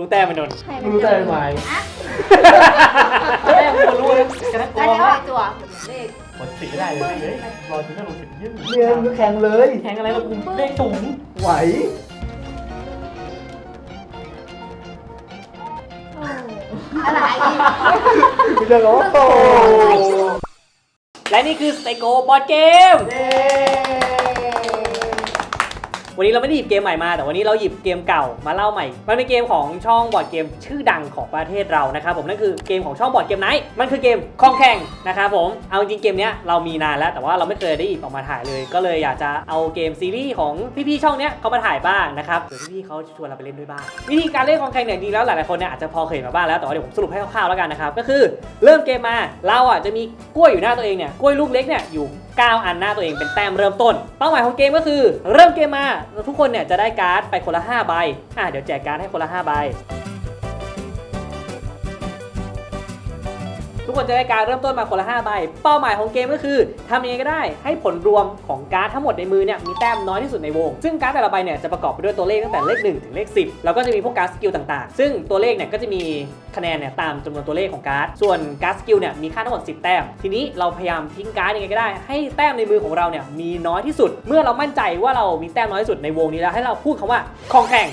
รู้แต้มมันนนท์ใครไม่รู้ได้ไหมอะแต้มมันรู้นะกระนั้นกอันองนี้ว่าอะไรตัวเลขหมดสิทธิ์ไม่ได้เลยเฮ้ยรอจนถ้าลงสิทธิ์เยอะเนี่ยมึงแข่งเลยแข่งอะไรเรากูเลขสูงไหวอะไรไม่ใช่เหรอโอ้และนี่คือสเตโกบอร์ดเกม วันนี้เราไม่ได้หยิบเกมใหม่มาแต่วันนี้เราหยิบเกมเก่ามาเล่าใหม่ มันเป็นเกมของช่องบอร์ดเกมชื่อดังของประเทศเรานะครับผมนั่นคือเกมของช่องบอร์ดเกมไนท์มันคือเกมคองแข่งนะครับผมเอาจริงเกมเนี้ยเรามีนานแล้ว แต่ว่าเราไม่เคยได้หยิบออกมาถ่ายเลย ก็เลยอยากจะเอาเกมซีรีส์ของพี่ๆช่องเนี้ยเขามาถ่ายบ้างนะครับเดี๋ยวพี่ๆเขาชวนเราไปเล่นด้วยบ้างวิธีการเล่นคองแข่งเนี่ยจริงๆแล้วหลายๆคนเนี่ยอาจจะพอเคยมาบ้างแล้วแต่ว่าเดี๋ยวผมสรุปให้คร่าวๆแล้วกันนะครับก็คือเริ่มเกมมาเราอะจะมีกล้วยอยู่หน้าตัวเองเนี่ยกล้วยลูกเล็กเนี่ยอยู่ 9 อันหน้าตัวเองเป็นแต้มเริ่มต้น เป้าหมายของเกมก็คือ เริ่มเกมมาทุกคนเนี่ยจะได้การ์ดไปคนละ 5 ใบอะเดี๋ยวแจกการ์ดให้คนละ 5 ใบ ทุกคนจะได้การเริ่มต้นมาคนละ5ใบ เป้าหมายของเกมก็คือทำยังไงก็ได้ให้ผลรวมของการ์ดทั้งหมดในมือเนี่ยมีแต้มน้อยที่สุดในวง ซึ่งการ์ดแต่ละใบเนี่ยจะประกอบไปด้วยตัวเลขตั้งแต่เลข 1 ถึงเลข 10 แล้วก็จะมีพวกการ์ดสกิลต่างๆ ซึ่งตัวเลขเนี่ยก็จะมีคะแนนเนี่ยตามจำนวนตัวเลขของการ์ด ส่วนการ์ดสกิลเนี่ยมีค่าทั้งหมด 10 แต้ม ทีนี้เราพยายามทิ้งการ์ดยังไงก็ได้ ให้แต้มในมือของเราเนี่ยมีน้อยที่สุด เมื่อเรามั่นใจว่าเรามีแต้มน้อยที่สุดในวงนี้แล้วให้เราพูดคำว่าคองแข่ง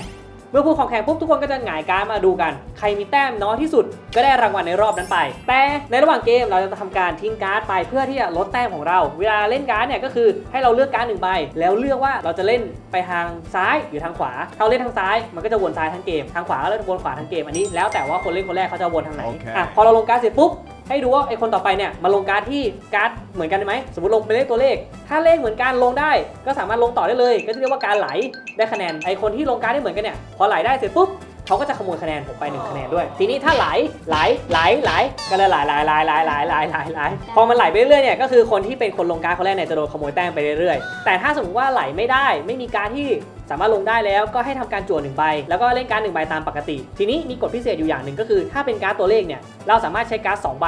เมื่อพูดของแข่งปุ๊บทุกคนก็จะหงายการดมาดูกัน ใครมีแต้มน้อยที่สุดก็ได้รางวัลในรอบนั้นไป แต่ในระหว่างเกมเราจะทำการทิ้งการ์ดไปเพื่อที่จะลดแต้มของเรา เวลาเล่นการ์ดเนี่ยก็คือให้เราเลือกการ์ดหนึ่งใบแล้วเลือกว่าเราจะเล่นไปทางซ้ายหรือทางขวาถ้าเราเล่นทางซ้ายมันก็จะวนซ้ายทั้งเกม ทางขวาก็จะวนขวาทั้งเกมอันนี้แล้วแต่ว่าคนเล่นคนแรกเขาจะวนทางไหนโอเคอะพอเราลงการ์ดเสร็จปุ๊บ ให้ดูว่าไอคนต่อไปเนี่ยมาลงการ์ดที่การ์ดเหมือนกันไหมสมมติลงเป็นเลขตัวเลข ถ้าเลขเหมือนกันลงได้ ก็สามารถลงต่อได้เลย ก็จะเรียกว่าการไหลได้คะแนนไอคนที่ลงการ์ดได้เหมือนกันเนี่ยพอไหลได้เสร็จปุ๊บเขาก็จะขโมยคะแนนผมไปหนึ่งคะแนนด้วย ทีนี้ถ้าไหลไหลไหลไหลก็เลยไหลไหลไหลไหลไหลไหลไหลไหลพอมันไหลไปเรื่อยๆเนี่ยก็คือคนที่เป็นคนลงการ์ดคนแรกเนี่ยจะโดนขโมยแต้มไปเรื่อยๆแต่ถ้าสมมติว่าไหลไม่ได้ ไม่มีการดที่ สามารถลงได้แล้วก็ให้ทำการจั่วหนึ่งใบ แล้วก็เล่นการดหนึ่งใบตามปกติ ทีนี้มีกฎพิเศษอยู่อย่างหนึ่งก็คือ ถ้าเป็นการ์ดตัวเลขเนี่ยเราสามารถใช้การ์ดสองใบ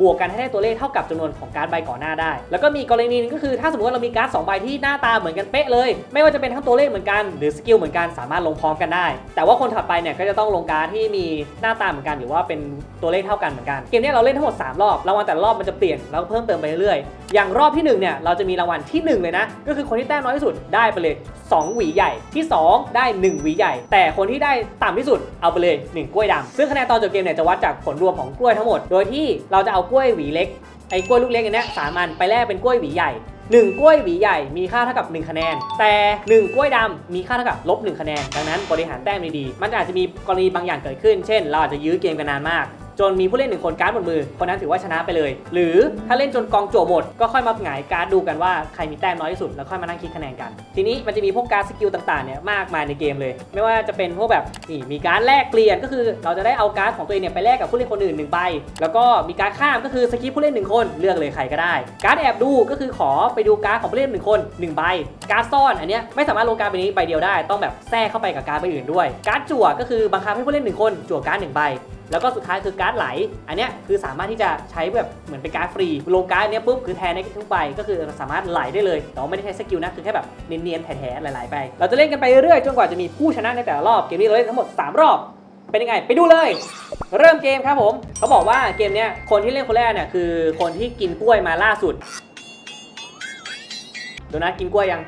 บวกกันให้ได้ตัวเลขเท่ากับจำนวนของการ์ดใบก่อนหน้าได้ แล้วก็มีกรณีหนึงก็คือถ้าสมมติว่าเรามีการ์ดสองใบที่หน้าตาเหมือนกันเป๊ะเลย ไม่ว่าจะเป็นทั้งตัวเลขเหมือนกันหรือสกิลเหมือนกันสามารถลงพร้อมกันได้ แต่ว่าคนถัดไปเนี่ยก็จะต้องลงการ์ดที่มีหน้าตาเหมือนกันหรือว่าเป็นตัวเลขเท่ากันเหมือนกัน เกมนี้เราเล่นทั้งหมด 3 รอบรางวัลแต่ละรอบมันจะเปลี่ยนแล้วเพิ่มเติมไปเรื่อยๆอย่างรอบที่หนึ่งเนี่ยเราจะมีรางวัลที่หนึ่งเลยนะ ก็คือคนที่แต้มน้อยที่สุดได้ไปเลย 2 หวีใหญ่ที่ 2 ได้ 1 หวีใหญ่ แต่คนที่ได้ต่ำที่สุดเอาไปเลย 1 กล้วยดำซึ่งคะแนนตอนจบเกมเนี่ยจะวัดจากผลรวมของกล้วยทั้งหมด โดยที่เราจะเอากล้วยหวีเล็กไอ้กล้วยลูกเล็กอันเนี้ยสามอันไปแลกเป็นกล้วยหวีใหญ่1กล้วยหวีใหญ่มีค่าเท่ากับ 1 คะแนน แต่ 1 กล้วยดำมีค่าเท่ากับลบ1คะแนน ดังนั้นบริหารแต้มดีๆ มันอาจจะมีกรณีบางอย่างเกิดขึ้น เช่น เราอาจจะยื้อเกมกันนานมาก จนมีผู้เล่นหนึ่งคนการ์ดหมดมือ คนนั้นถือว่าชนะไปเลย หรือถ้าเล่นจนกองจั่วหมด ก็ค่อยมาหงายการ์ดดูกันว่าใครมีแต้มน้อยที่สุดแล้วค่อยมานั่งคิดคะแนนกัน ทีนี้มันจะมีพวกการ์ดสกิลต่างๆเนี่ยมากมายในเกมเลย ไม่ว่าจะเป็นพวกแบบนี่มีการ์ดแลกเปลี่ยนก็คือเราจะได้เอาการ์ดของตัวเองเนี่ยไปแลกกับผู้เล่นคนอื่นหนึ่งใบแล้วก็มีการดข้ามก็คือสกิปผู้เล่นหนึ่งคนเลือกเลยใครก็ได้ การ์ดแอบดูก็คือขอไปดูการ์ดของผู้เล่นหนึ่งคนหนึ่งใบการ์ดซ่อนอันเนี้ยไม่สามารถลงการ์ดใบนี้ใบเดียวได้ต้องแบบแทรกเข้าไปกับการ์ดใบอื่นด้วย การ์ดจั่วก็คือบังคับให้ผู้เล่นหนึ่งคนจั่วการ์ดหนึ่งใบ แล้วก็สุดท้ายคือการ์ดไหล อันเนี้ยคือสามารถที่จะใช้แบบเหมือนเป็นการ์ดฟรีลงการ์ดเนี้ยปุ๊บคือแทนได้ทุกใบก็คือสามารถไหลได้เลย แต่ว่าไม่ได้ใช้สกิลนะ คือแค่แบบเนียนๆแถๆหลายๆไป เราจะเล่นกันไปเรื่อยๆจนกว่าจะมีผู้ชนะในแต่ละรอบ เกมนี้เราเล่นทั้งหมด 3 รอบ เป็นยังไง ไปดูเลย เริ่มเกมครับผมเขาบอกว่าเกมเนี้ยคนที่เล่นคนแรกเนี่ยคือคนที่กินกล้วยมาล่าสุดโดนัทกินกล้วยยัง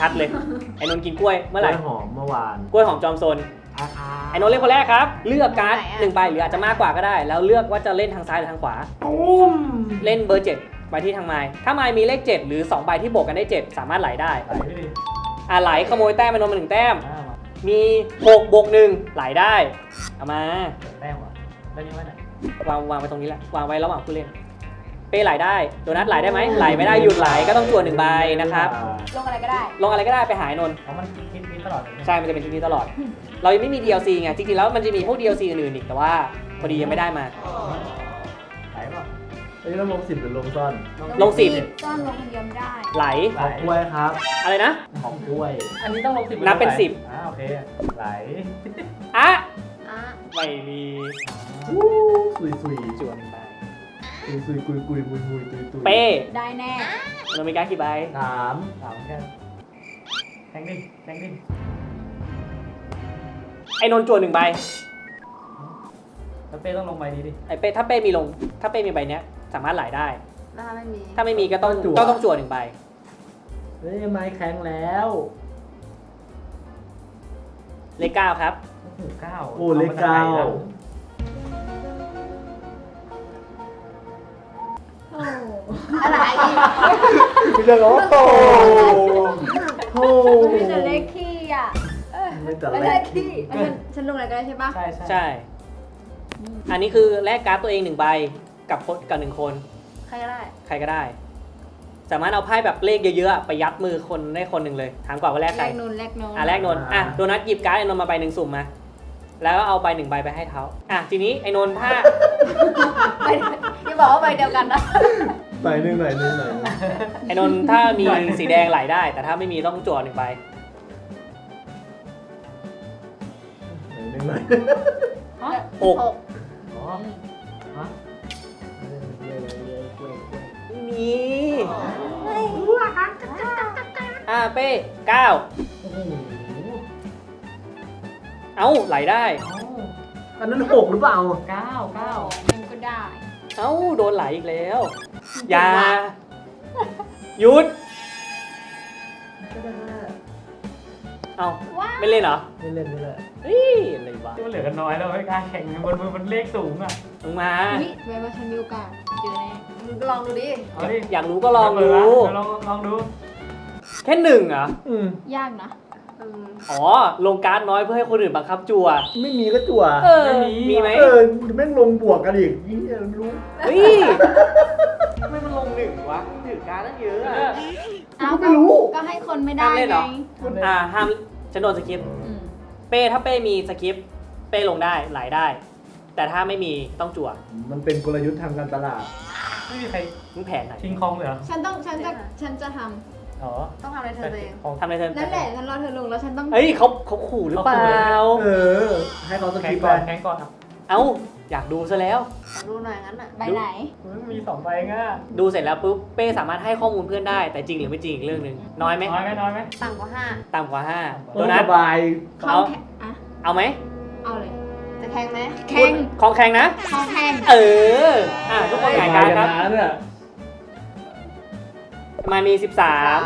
ชัดเลยไอ้นนท์กินกล้วยเมื่อไหร่หอมเมื่อวาน กล้วยหอมจอมซนอาคา ไอ้นนท์เล่นคนแรกครับ เลือกการ์ดหนึ่งใบหรืออาจจะมากกว่าก็ได้ แล้วเลือกว่าจะเล่นทางซ้ายหรือทางขวา ตุ้มเล่นเบอร์เจ็ดไปที่ทางไม้ถ้าไม้มีเลข 7 หรือ2ใบที่บวกกันได้ 7 สามารถไหลได้ไหลไม่ดีอ่าไหลขโมยแต้มไปนนท์มาหนึ่งแต้ม อ่ามามี6บวกหนึ่งไหลได้เอามา แต้มว่ะได้ยังไงเนี่ยวางวางไว้ตรงนี้แหละวางไว้ระหว่างผู้เล่น เป้ไหลได้โดนัทไหลได้ไหมไหลไม่ได้หยุดไหลก็ต้องจวนหนึ่งใบนะครับลงอะไรก็ได้ ลงอะไรก็ได้ไปหายนนท์เพราะมันคิดคิดตลอดเลยใช่ มันจะเป็นชุดนี้ตลอด เรายังไม่มี DLC ไงจริงๆแล้วมันจะมีพวก DLC อื่นๆอีกแต่ว่าพอดียังไม่ได้มา ไหลเปล่ะอันนี้ต้องลงสิบหรือลงซ่อนลงสิบ ซ่อนลงคนเดียวไม่ได้ ไหลหอมกล้วยครับ อะไรนะหอมกล้วย อันนี้ต้องลงสิบนับเป็นสิบ อ่าโอเค ไหลอะอะไม่มีอู้สุยสุยจวนหนึ่งใบ สุยสุยกุยกุยมุยมุยตุยตุยเป้ได้แน่เรามีการดกี่ใบสามสามเหมือนกันแทงดิแทงดิไอ้นนท์จั่วหนึ่งใบแล้วเป้ต้องลงใบนี้ดิ ไอ้เป้ถ้าเป้มีลง ถ้าเป้มีใบเนี้ยสามารถไหลได้แล้วถ้าไม่มีถ้าไม่มีก็ต้องก็ต้องจั่วหนึ่งใบเฮ้ยไม้แข็งแล้วเลขเก้าครับ โอ้โหเก้าโอ้เลขเก้าโอ้อะไรไม่ใช่เหรอโอ้โหมีแต่เลขขี้อะเออไม่แต่ไม่เลใช่ขขี้ฉันฉันลงอะไรก็ได้ใช่ปะใช่ใช่ใช่ อันนี้คือแลกการ์ดตัวเองหนึ่งใบกับคนกับหนึ่งคน ใครก็ได้ ใครก็ได้ สามารถเอาไพ่แบบเลขเยอะๆอะไปยัดมือคนได้คนหนึ่งเลย ถามก่อนว่าแลกแลใครกนูนแลกนูนอะแลกนนท์อะโดนัทหยิบการ์ดไอ้นนท์มาใบหนึ่งสุ่มมาแล้วก็เอาใบหนึ่งใบไปให้เขาอะทีนี้ไอ้นนท์ถ้าไปอย่าบอกว่าใบเดียวกันนะ หน่อยหนึงหน่อยหนึงหน่อยหนึงไอ้นนท์ถ้ามีสีแดงไหลได้ แต่ถ้าไม่มีต้องจั่วหนึ่งใบหน่อยหนึงหน่อยหก อ๋อฮะไม่มีอะเป้เก้าโอ้โหเอ้าไหลได้ เอ้าอันนั้นหกหรือเปล่า เก้าเก้ามันก็ได้ เอ้าโดนไหลอีกแล้ว อย่าหยุด เอาว้าไม่เล่นเหรอไม่เล่นไม่เล่นเฮ้ยอะไรวะที่มันเหลือกันน้อยแล้วไม่กล้าแข่งบนมือมันเลขสูงอะมึงมาวิแปลว่าฉันมีโอกาสเจอแน่มึงก็ลองดูดิ เอาดิอยากรู้ก็ลองดู ลองลองดูแค่หนึ่งเหรอ อืมยากนะอ๋อ ลงการ์ดน้อยเพื่อให้คนอื่นบังคับจั่วไม่มีก็จั่วเออ มีไหมเออแม่งลงบวกกันอีกยิ่งรู้ เฮ้ย ทำไมมันลงหนึ่งวะถือการ์ดตั้งเยอะอะ เอาไม่รู้ ก็ให้คนไม่ได้ห้ามเล่นเหรไงออ่าห้ามฉันโดนสคริปต์อืมเป้ถ้าเป้มีสคริปต์เป้ลงได้ไหลได้ แต่ถ้าไม่มีต้องจั่วมันเป็นกลยุทธ์ทางการตลาด ไม่มีใครมึงแผนไหนชิงคองเลยเหรอ ฉันต้องฉันจะฉันจะทอ๋อต้องทำอะไรเธอตัวเองของทำอะไรเธอำนั่นแหละฉันรอเธอลงแล้วฉันต้องเฮ้ยเขาเขาขู่หรือเปล่า เออ ให้เขาสแข่กิงปก่อนไปแข่งก่อนอะเอ้า อยากดูซะแล้วขอดูหน่อยงั้นอะ ใบไหน มันมีสองใบง่ะดูเสร็จแล้วปุ๊บเป้สามารถให้ข้อมูลเพื่อนได้ แต่จริงหรือไม่จริงอีกเรื่องหนึ่งน้อยไหมน้อยไหมน้อยไหมต่ำกว่าห้าต่ำกว่าห้าโดโดนนัท สบาย เขาเอา แข่งอะ เอาไหมเอาเลย จะแข่งไหมพูแข่ดงของแข่งนะ เขาแข่งเอออะทุกคนหงายการดครับสายเนี่ยมามี13สาม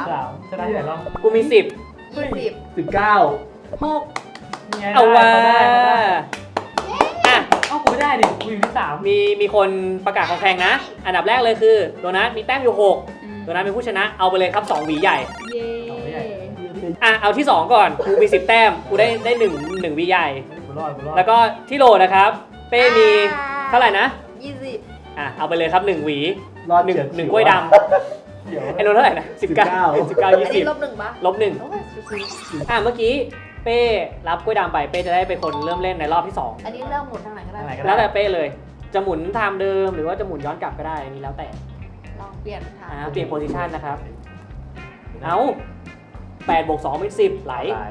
ชนะที่ไหนรอบกูมี 10 ยี่สิบสิบเก้าหกนี่ไงเอาว่า ได้ ด้ดิกูอยู่ที่สามมีมีคนประกาศของแข่งนะ อันดับแรกเลยคือโดนัทมีแต้มอยู่6โดนัทเป็นผู้ชนะเอาไปเลยครับ2หวีใหญ่ เย้อะเอาที่2ก่อนกูมี10แต้มกูได้ได้1 1หวีใหญ่ กูรอดกูรอดแล้วก็ที่โหลนะครับ เป้มีเท่าไหร่นะยี่สิบอะเอาไปเลยครับ1หวีรอดหนึ่งเฉีดหนึ่งกล้วยดเดี๋ยว ไอ้โดนเท่าไหร่นะ19 19อันนี้ล20บหนึ่งปะลบหนึ่งโอ้ยชิวอะเมื่อกี้ เป้รับกล้วยดำไปเป้จะได้เป็นคนเริ่มเล่นในรอบที่2ๆอันนี้เริ่มหมุนทางไหนก็ได้ อะไรก็แล้วได้แต่เป้เลย จะหมุนไทม์เดิมหรือว่าจะหมุนย้อนกลับก็ได้อันนี้แล้วแต่ลองเปลี่ยนทางอ่าเปลี่ยนโพซิชันนะครับ เอา8บวก2เป็น10 ไหล ไหล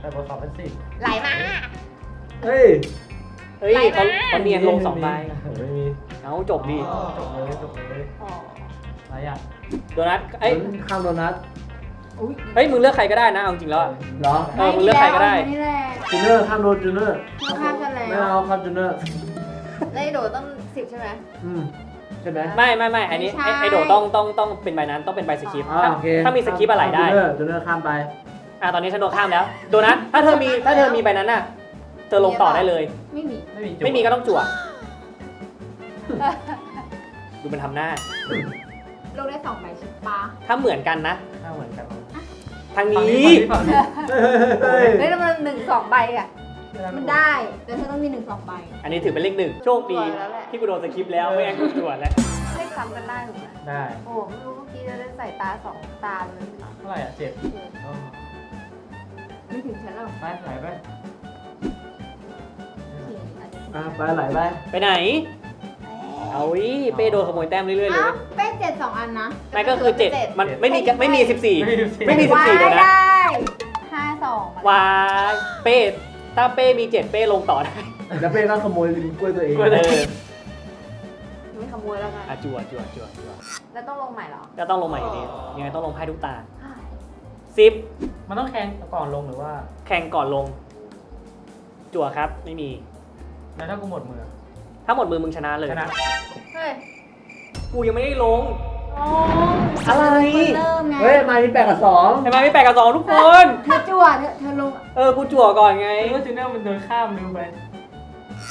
แต่บทสอบเป็นสิบไหลมา เฮ้ยเฮ้ยไหลเขามาเขาเนียนลง2ใบไม่มีเอาจบดีจบเลยจบเลยอ๋ออะไรอะโดนัทเอ้ย ข้ามโดนัท อุ้ยเฮ้ยมึงเลือกใครก็ได้นะเอาจริงแล้วอะ เหรอเออมึงเลือกใครก็ได้ นี่แหละจูเนอร์ข้ามโดนจูเนอร์ข้ามกันแล้วไม่เอาข้ามจูเนอร์แล้วไอ้โดดต้องสิบใช่ไหม อืมใช่ไหม ไม่ไม่ไม่อันนี้ไม่ใช่ ไอ้ไอโดต้องต้องต้องเป็นใบนั้นต้องเป็นใบสคริปต์อ่าถ้าโอเคถ้ามีสคริปต์อะไรได้จูเนอร์จูเนอร์ข้ามไป อะตอนนี้ฉันโดนข้ามแล้วโดนัทถ้าเธอมีถ้าเธอมีใบนั้นน่ะเธอลงต่อได้เลย ไม่มีไม่มีจุดไม่มีก็ต้องจั่วดูมันทำหน้า ลงได้สองใบใช่ปะถ้าเหมือนกันนะ ถ้าเหมือนกันทาง ฝั่งนี้ฝั่งนี้เฮ้ยเฮ้ยแล้วมันหนึ่งสองใบอะฝั่งมันนี้ได้ แต่เธอต้องมีหนึ่งสองใบ อันนี้ถือเป็นเลขหนึ่งโชคดีแล้วแหละที่กูโดนสคริปต์แล้วไม่งั้นกูจั่วแล้วเลขซ้ำกันได้ถูกไหมได้โอ้โหไม่รู้เมื่อกี้จะได้ใส่ตาสองตาเลยเท่าไหร่อะเจ็ดอ๋อไม่ถึงฉันหรอกไปไหนไปโอเคอาจจะอะไปไหลไปไปไหน เอาวิเป้โดนขโมยแต้มเรื่อยๆเลยอ้าวเป้ เจ็ดสองอันนะไม่ก็คือเจ็ดมันไม่มีไม่มีสิบสี่ไม่มีสิบไม่มี14เดี๋ยวนะได้ห้าสองวายเป้ถ้าเป้มีเจ็ดเป้ลงต่อได้แล้วเป้ก็ขโมยกล้วยตัวเองเออไม่ขโมยแล้วกันอะจั่วจั่วจั่วจั่วแล้วต้องลงใหม่เหรอก็ต้องลงใหม่อยู่ดียังไงต้องลงไพ่ทุกตาสิบมันต้องแข่งก่อนลงหรือว่า แข่งก่อนลง จั่วครับไม่มีแล้วถ้ากูหมดมือ ถ้าหมดมือมึงชนะเลยชนะเฮ้ย กูยังไม่ได้ลงอ๋ออะไร เริ่มไงเฮ้ย มามีแปดกับสองทำไมไม่แปลกกับสองทุกคน เธอจั่วเธอเธอลงเออ กูจั่วก่อนไง ไอ้ว่าจูเนอร์มันเดินข้ามลืมไป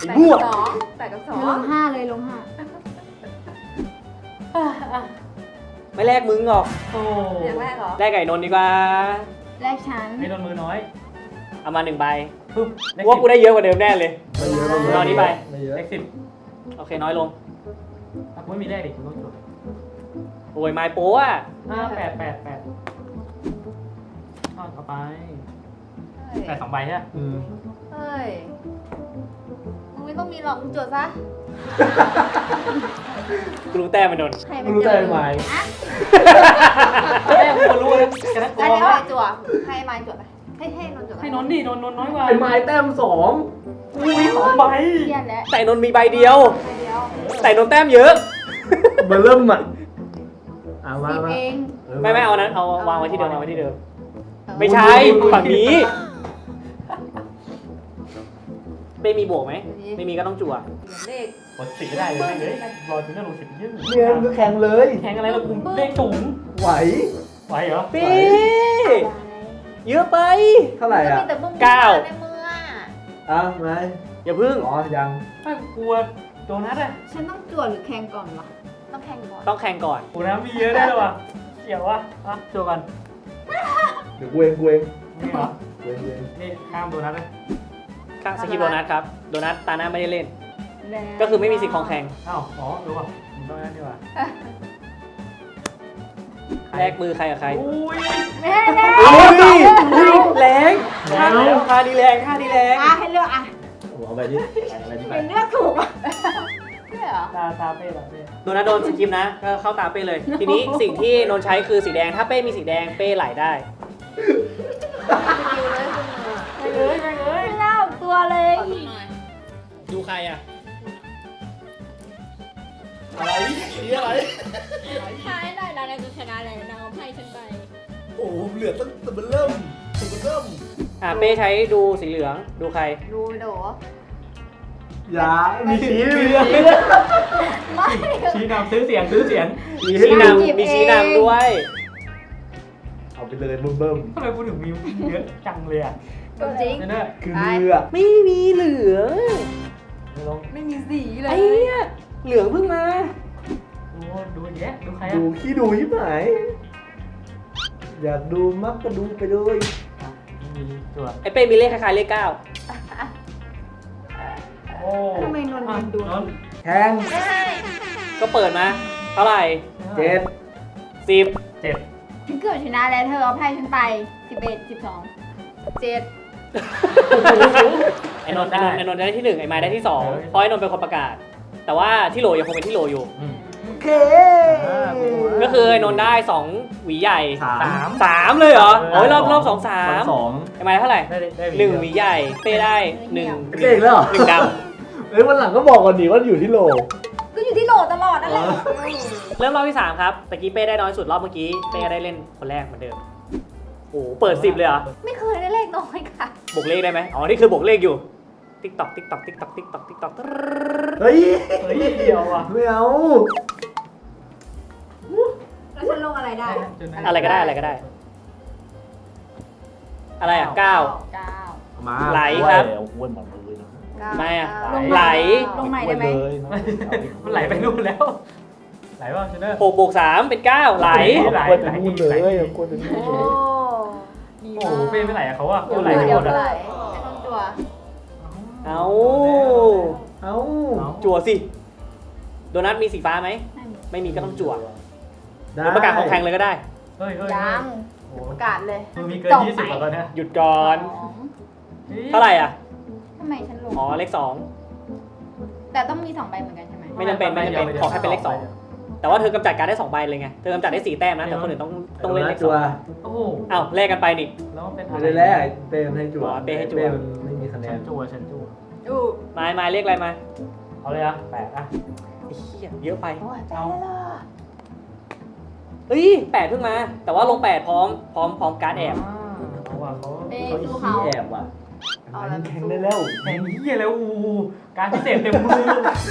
ไอ้แปดบวกักบสองแปดกับสองลงห้าเลยลงห้าไม่แลกมึงหรอก โอ้เรียงแรกเหรอแลกไก่นนท์ดีกว่า แรกชั้นไม่โดนมือน้อยเอามาหนึ่งใบปึ๊บกูว่ากูได้เยอะกว่าเดิมแน่เลย ไม่เยอะไม่เยอะเอาอันนี้ไป ไม่เยอะเลขสิบโอเคน้อยลงอะกู ไม่มีเลขดิกูต้องจดโอ้ยไม้โป้อะห้าแปดแปดแปดทอดเข้าไปแปดสองใบใช่ไหมอืมเฮ้ยมึงไม่ต้องมีหรอกมึงจดซะกูรู้แต้มมันนนท์ใครไม่รู้ใจไหมอะแม่กูรู้แล้วชนะตัอันวนี้ใครจั่วให้ไม้จั่วไปให้ให้นนท์จั่วไปให้นนท์ดินนท์นนท์น้อยกว่าไอ้ไม้แต้มสองกูมีสองใบ เครียดแล้วแต่นนท์มีใบเดียว ไปเดียวแต่นนท์แต้มเยอะ เบอร์เริ่มอะอะมาสิบมาเองไม่ไม่เอานั้นเอาวางไว้ที่เดิมวางไว้ที่เดิมเออไม่ใช่ฝั่งนี้ ไม่มีบวกไหม ไม่มีก็ต้องจั่วเลขกดสิบไม่ได้เลยเลยรอจูเนอร์ลงสิบเยอะเนี่ยคือแข่งเลยแข่งอะไรแล้วกูเลขสูงไหว ไหวเหรอปีเยอะไปเท่าไหร่อะมีแต่บุ้งเก้าในมืออะอะไม้อย่าพึ่งอ๋อยังไม่กลัวโดนัทอะฉันต้องจั่วหรือแข่งก่อนวะ ต้องแข่งก่อน ต้องแข่งก่อนกูน้ำมีเยอะได้หรอวะเกี่ยววะอะโจกันเดี๋ยวกูเองกูเองนี่เหรอกูเองกูเองนี่ข้ามโดนัทเลยค่ะสกิปโดนัทครับ โดนัทตาหน้าไม่ได้เล่นแล้วก็คือไม่มีสิทธิ์ของแข่งอ้าวอ๋อรู้ป่ะมึงโดนัทดีกว่าแลกมือใครกับใครอุ้ยแม่แน่อุ้ยแรงท่าท่าดีแรงท่าดีแรงอะให้เลือกอะเอาเอาไปที่อะไรที่ไปเป็นเลือกถูกอะใช่ เหรอ ตาตาเป้ตาเป้โดนัทโดนสกิปนะก็เข้าตามเป้เลย ทีนี้สิ่งที่นนท์ใช้คือสีแดง ถ้าเป้มีสีแดงเป้ไหลได้คิวเลยคุณมือไปเลยไปเลยไม่เล่าตัวเลยดูใครอะอะไรนี่อะไรใช่ได้แล้วนายจะชนะเลยนางเอาไพ่ฉันไปโอ้โหเหลือตั้งแต่มันเริ่มแต่มันเริ่มอะเป้ใช้ดูสีเหลืองดูใครดูไปโด อย่ามีสีมีสีไม่ชี้นำซื้อเสียงซื้อเสียงมีชี้ให้นำมีชี้นำด้วย เอาไปเลยบึ้มเบิ้มทำไมกูถึงมีเยอะจังเลยอะจริงเนี่ยคือเรือไม่มีเหลืองลองไม่มีสีเลไอ้ยเนี่ยเหลืองเพิ่งมาดูดูแยะดูใครดูอะขี้ดูที่ไหนอยากดูมักก็ดูไปเลยอะไม่มีตัวไอ้เป้มีเลขคล้ายๆเลขเก้า โอ้ทำไมนนท์มันดูนนท์แข่งไม่ให้ก็เปิดมา เท่าไหร่เจ็ดสิบเจ็ดฉันเกือบชนะแล้วเธอเอาไพ่ฉันไปสิบเอ็ดสิบสองเจ็ดไอ้นนท์ไอ้นนท์ไอ้นนท์ได้ที่หนึ่งไอ้ไม้ได้ที่สองเพราะไอ้นนท์เป็นคนประกาศ แต่ว่าที่โหลยังคงเป็นที่โหลอยู่อืมโอเคก็คือไอ้นนท์ได้สองหวีใหญ่สาม สามสามเลยเหรอเออโอ้ยรอบรอบสองสามสองไอ้ไม้เท่าไหร่ได้ได้หนึ่งหวีใหญ่เป้ได้หนึ่งเก่งแล้วเหรอ หนึ่งด เอ้ยวันหลังก็บอกก่อนดิว่าอยู่ที่โลก็อยู่ที่โหลตลอดนั่นแหละำเริ่มรอบที่สามครับตะกี้เป้ได้น้อยสุดรอบเมื่อกี้เป้ก็ได้เล่นคนแรกเหมือนเดิมโอ้โหเปิดสิบเลยเหรอไม่เคยได้เลขน้อยค่ะ บวกเลขได้ไหมอ๋อ นี่คือบวกเลขอยู่ ติ๊กตอกติ๊กตอกติ๊กตอกติ๊กตอกติ๊กตอกเฮ้ยเฮ้ยเดียวอะไม่เอาแล้วฉันลงอะไรได้ อะไรก็ได้อะไรก็ได้ อะไรอะเก้าเก้ามาไหลครับเอาอ้วนหมด เลยนะเก้าไม่อะเก้าไหล ลงใหม่ได้ไหมอ้วนเลยนะมันไหลไปนู่นแล้ว ไหลว่าชนะหกบวกสามเป็นเก้าไหล ไหลเอาอ้วนไปนู่นเลยเอาอ้วนไปนู่นโอ้เลยดีโอ้โหเป้ไม่ไหลอะเขาอะเดี๋ยวเขาไหลเดี๋ยวไปหมดเดี๋ยวอะไหลไอ้นนท์จัวเอาเอาจั่วสิ โดนัทมีสีฟ้าไหม ไม่มีก็ต้องจั่วหรือประกาศของแข่งเลยก็ได้ เฮ้ยเฮ้ยยังโอ้ประกาศเลย มันมีเกินยี่สิบแล้วตอนเนี้ยหยุดก่อนสองเท่าไหร่อะ ทำไมฉันลง อ๋อเลขสองแต่ต้องมีสองใบเหมือนกันใช่ไหมไม่จำเป็นไม่จำเป็นขอแค่เป็นเลขสองแต่ว่าเธอกำจัดการได้สองใบเลยไงเธอกำจัดได้สี่แต้มนะแต่คนอื่นต้องต้องเล่นเลขสจัอวงโอ้โหอ้าวแลกกันไปนี่แล้วมันเป็นอะไม่ไรได้แล้วเป้มันให้จัวอ๋อเป้ให้จั่ว มันไม่มีคะแนฉันนจั่วฉันจั่วอู้ไม้ไม้เลขอะไรมาเอาเลยอะแปดอะไอ้เหี้ยเยอะไปโอ้ยแปลแล้วเหรอเฮ้ยแปดเพิ่งมา แต่ว่าลงแปดพร้อมพร้อมพร้อมการ์ดแอบเอาว่ะเขาเป้เขาสู้ขี้เขา แอบว่ะ เอาอะไรแข่งได้แล้วแข่งเหี้ยแล้วอู้การพิเศษเต็มมือ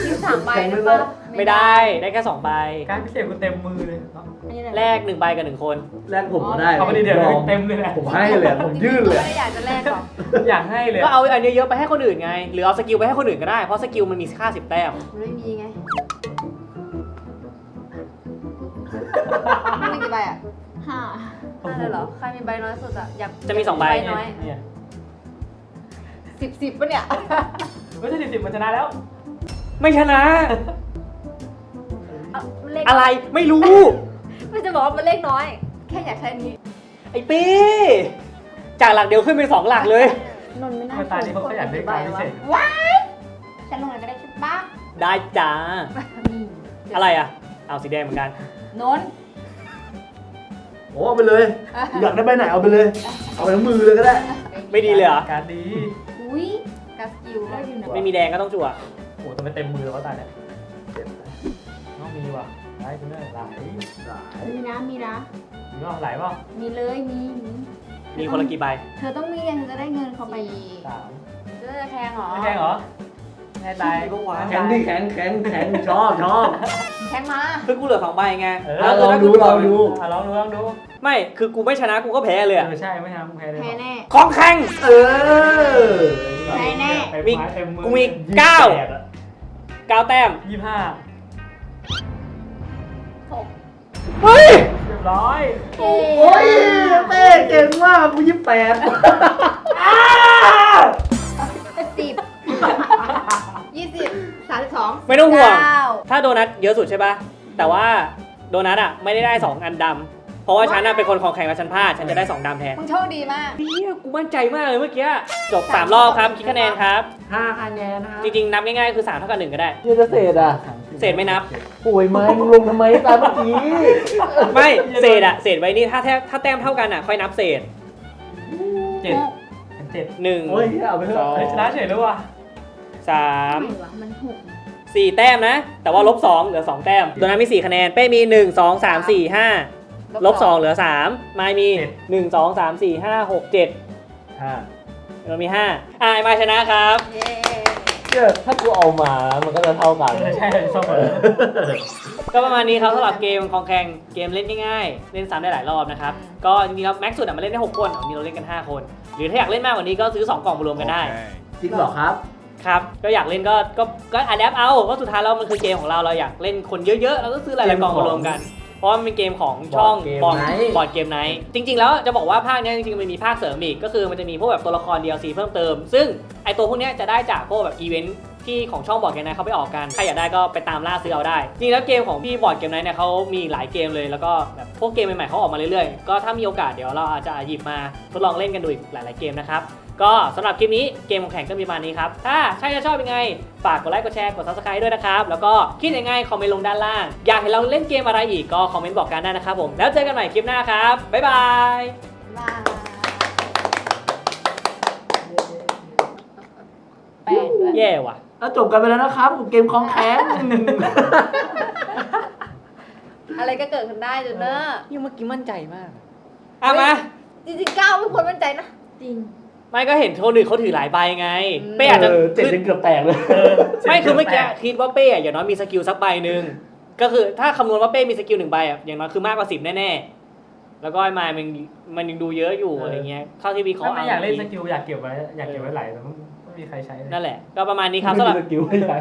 ทิ้งสามใบได้ปะไม่ได้ได้แค่สองใบการพิเศษกูเต็มมือเลยอันนี้อะไรแลกหนึ่งใบกับหนึ่งคนแรกผมก็ได้เอาไปดิเดี๋ยวยอมเต็มเลยนะผมให้เลยผมยื่นเลยไม่ได้อยากจะแลกหรอกอยากให้เลยก็เอาอันเยอะๆไปให้คนอื่นไง หรือเอาสกิลไปให้คนอื่นก็ได้เพราะสกิลมันมีค่าสิบแต้มมันไม่มีไงมันมีกี่ใบอะห้าห้าเลยเหรอ ใครมีใบน้อยสุดอะ อยากจะมีสองใบน้อยเนี่ย สิบสิบปะเนี่ยเฮ้ยถ้าสิบสิบมันชนะแล้ว ไม่ชนะ เอาเลขอะไรไม่รู้ ไม่จะบอกว่ามันเลขน้อย แค่อยากใช้อันนี้ ไอ้ปีจากหลักเดียวขึ้นเป็นสองหลักเลย นนท์ไม่น่าเมื่อตายนี้เขาขยันเล่นการพิเศษ ว้าย ฉันลงไหนก็ได้ใช่ปะได้จ้านี่อะไรอะ เอาสีแดงเหมือนกัน นนท์โอ้เอาไปเลย อยากได้ใบไหนเอาไปเลย เอาไปทั้งมือเลยก็ได้ ไม่ดีเลยเหรอ การดีอุ้ยกาสกิล ได้อยู่นะไม่มีแดงก็ต้องจั่วโอ้โหทำไมเต็มมือแล้ววะตายเนี่ยต้องมีว่ะได้คุณได้ไหลมีนะมีนะมีว่าไหลเปล่ามีเลยมีมีมีคนละกี่ใบเธอต้องมีเธอจะได้เงินเขาไปสามเธอจะแทงเหรอไม่แข่งเหรอแน่ใจแข็งดิแข็งแข็งแข็งชอบชอบแทงมาคือกูเหลือสองใบไงเออแล้วลองดูลองดูอะลองดูลองดู ไม่คือกูไม่ชนะกูก็แพ้เลยเออะอใช่ไม่ทำมึงแพ้เลยแพ้แน่ของแข่งเออ แพ้แน่เต็มีไม้เต็มือกูมีเก้ายี่สิบแปดอะเก้าแต้ม ยี่สิบห้าหกเฮ้ย เรียบร้อยโอ้โอ้ยเต้เก่งมากกูยี่สิบแปดสิบยี่สิบสามสิบสองไม่ต้องห่วง เก้าถ้าโดนัทเยอะสุดใช่ปะแต่ว่าโดนัทอะ ไม่ได้ได้ 2 อันดำ เพราะว่าฉันน่ะเป็นคนของแข่งกับฉันพลาด ฉันจะได้2ดำแทนมึงโชคดีมาก เฮียกูมั่นใจมากเลยเมื่อกี้ จบ3รอบครับ คิดคะแนนครับ ห้าคะแนนนะครับจริงๆ นับง่ายๆ คือ3เท่ากับ1ก็ได้ เยอะเศษอะเศษไม่นับ ป่วยไหมมึงลงทำไมตามเมื่อกี้ไม่ เศษอะเศษไว้นี่ถ้าแทบถ้าแต้มเท่ากันอะค่อยนับเศษเจ็ดเป็นเจ็ดโอ้ย1เอาไปเถสอะองเฮ้ยชนะเฉยเลยว่ะ3ไม่วะมันหก4แต้มนะ แต่ว่าลบ2เหลือ2แต้มโดนัทมี4คะแนน เป้มี1 2 3 4 5 ลบ2เหลือ3ไมายมี1 2 3 4 5 6 7ห้าเรามี5อ่าไมายชนะครับ เย้เนี่ยถ้ากูเอามามันก็จะเท่ากันเออใช่ส้มเออก็ประมาณนี้ครับสำหรับเกมของแข่งเกมเล่นง่ายๆ เล่นซ้ำได้หลายรอบนะครับ ก็จริงๆแล้วแม็กซ์สุดอะมันเล่นได้ 6 คนวันนี้เราเล่นกัน 5 คน หรือถ้าอยากเล่นมากกว่านี้ก็ซื้อ 2 กล่องมารวมกันได้ จริงเหรอครับ ครับ ก็อยากเล่นก็ก็ก็อัดแอปเอาเพราะสุดท้ายแล้วมันคือเกมของเราเราอยากเล่นคนเยอะๆเราก็ซื้อหลายๆกล่องมารวมกัน เพราะว่ามันเป็นเกมของช่อง Board Game บอร์ด Night บอร์ดเกมไนท์จริง ๆ แล้วจะบอกว่าภาคเนี้ยจริงๆมันมีภาคเสริมอีก ก็คือมันจะมีพวกแบบตัวละคร DLC เพิ่มเติม ซึ่งไอตัวพวกเนี้ยจะได้จากพวกแบบอีเวนต์ที่ของช่องบอร์ดเกมไนท์เขาไปออกกัน ใครอยากได้ก็ไปตามล่าซื้อเอาได้ จริงๆแล้วเกมของพี่บอร์ดเกมไนท์เนี่ยเขามีหลายเกมเลยแล้วก็แบบพวกเกมใหม่ๆเขาออกมาเรื่อยๆ ก็ถ้ามีโอกาสเดี๋ยวเราอาจจะหยิบมาทดลองเล่นกันดูอีกหลายๆเกมนะครับ ก็สำหรับคลิปนี้เกมของแข่งก็มีประมาณนี้ครับ ถ้าใช่จะชอบยังไง ฝากกดไลค์กดแชร์กด subscribe ด้วยนะครับ แล้วก็คิดยังไงคอมเมนต์ลงด้านล่าง อยากเห็นเราเล่นเกมอะไรอีกก็คอมเมนต์บอกกันได้นะครับผม แล้วเจอกันใหม่คลิปหน้าครับ บ๊ายบาย บายแปดด้วย แย่ว่ะ แล้วจบกันไปแล้วนะครับกับเกมคองแข็งอะไรก็เกิดขึ้นได้จนเนอะยังเมื่อกี้มั่นใจมาก อะมา จริงๆก้าวไม่ควรมั่นใจนะ จริง ไม่ก็เห็นคนอื่นเขาถือหลายใบไงอืมเป้อาจจะเออเจ็ดคือจนเกือบแตกเลยเออไม่คือเมื่อกี้คิดว่าเป้อะอย่างน้อยมีสกิลสักใบหนึ่งก็คือถ้าคำนวณว่าเป้มีสกิลหนึ่งใบอะอย่างน้อยคือมากกว่าสิบแน่ๆแล้วก็ไอ้ไมล์มันมันยังดูเยอะอยู่อะไรเงี้ยเข้าที่วิเคราะถ้าห์ไม่เอาอยากเล่นสกิลอยากเก็บไว้อยากเก็บไว้ไหลแต่ไม่มีใครใช้เลยนั่นแหละ ก็ประมาณนี้ครับไม่สำหมีรับสกิลไม่ได้